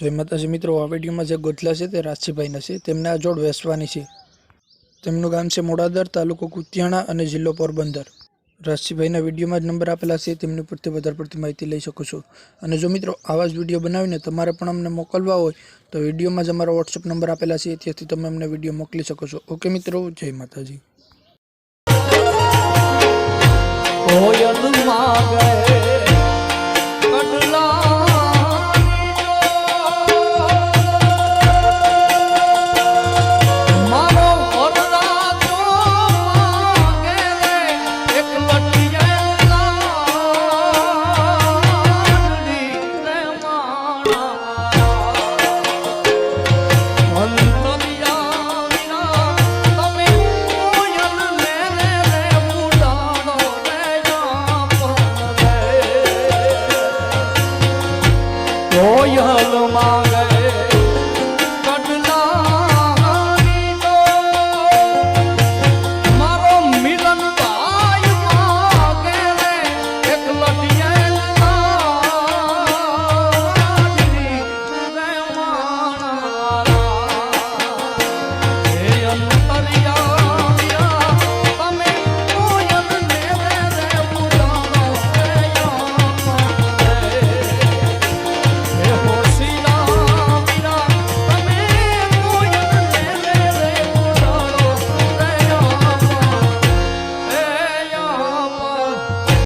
જય માતાજી મિત્રો, આ વિડીયોમાં જે ગોથલા છે તે રાશીભાઈના છે. તેમને આ જોડ વેસવાની છે. તેમનું ગામ છે મોડાદર, તાલુકો કુતિયાણા અને જિલ્લો પોરબંદર. રાશીભાઈના વિડીયોમાં જ નંબર આપેલા છે, તેમની પરથી વધારે પડતી માહિતી લઈ શકો છો. અને જો મિત્રો, આવા જ વીડિયો બનાવીને તમારે પણ અમને મોકલવા હોય, તો વિડીયોમાં જ અમારો વોટ્સઅપ નંબર આપેલા છે ત્યાંથી તમે અમને વીડિયો મોકલી શકો છો. ઓકે મિત્રો, જય માતાજી. o yoluma